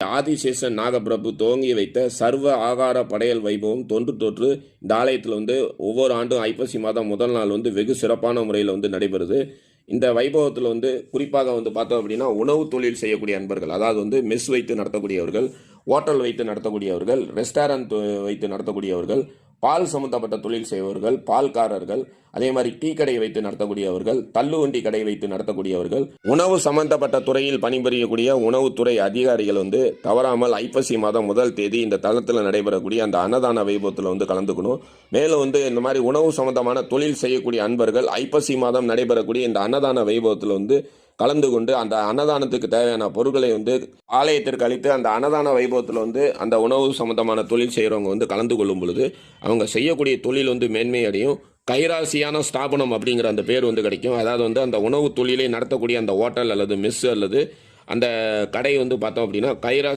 ஆதிசேஷன் நாகப்பிரபு துவங்கி வைத்த சர்வ ஆகார படையல் வைபவம் தொன்று தொற்று இந்த ஆலயத்தில் வந்து ஒவ்வொரு ஆண்டும் ஐப்பசி மாதம் முதல் நாள் வந்து வெகு சிறப்பான முறையில் வந்து நடைபெறுது. இந்த வைபவத்தில் வந்து குறிப்பாக வந்து பார்த்தோம் அப்படின்னா உணவு தொழில் செய்யக்கூடிய அன்பர்கள் அதாவது வந்து மெஸ் வைத்து நடத்தக்கூடியவர்கள் ஹோட்டல் வைத்து நடத்தக்கூடியவர்கள் ரெஸ்டாரண்ட் வைத்து நடத்தக்கூடியவர்கள் பால் சம்பந்தப்பட்ட தொழில் செய்பவர்கள் பால்காரர்கள் அதே மாதிரி டீ கடை வைத்து நடத்தக்கூடியவர்கள் தள்ளுவண்டி கடை வைத்து நடத்தக்கூடியவர்கள் உணவு சம்பந்தப்பட்ட துறையில் பணிபுரியக்கூடிய உணவுத்துறை அதிகாரிகள் வந்து தவறாமல் ஐப்பசி மாதம் முதல் தேதி இந்த தளத்தில் நடைபெறக்கூடிய அந்த அன்னதான வைபவத்தில் வந்து கலந்துக்கணும். மேலும் வந்து இந்த மாதிரி உணவு சம்பந்தமான தொழில் செய்யக்கூடிய அன்பர்கள் ஐப்பசி மாதம் நடைபெறக்கூடிய இந்த அன்னதான வைபவத்தில் வந்து கலந்து கொண்டு அந்த அன்னதானத்துக்கு தேவையான பொருட்களை வந்து ஆலயத்திற்கு அளித்து அந்த அன்னதான வைபவத்தில் வந்து அந்த உணவு சம்பந்தமான தொழில் செய்கிறவங்க வந்து கலந்து கொள்ளும் பொழுது அவங்க செய்யக்கூடிய தொழில் வந்து மேன்மை அடையும். கைராசியான ஸ்தாபனம் அப்படிங்கிற அந்த பேர் வந்து கிடைக்கும். அதாவது வந்து அந்த உணவு தொழிலை நடத்தக்கூடிய அந்த ஹோட்டல் அல்லது மெஸ் அல்லது அந்த கடை வந்து பார்த்தோம் அப்படின்னா கைரா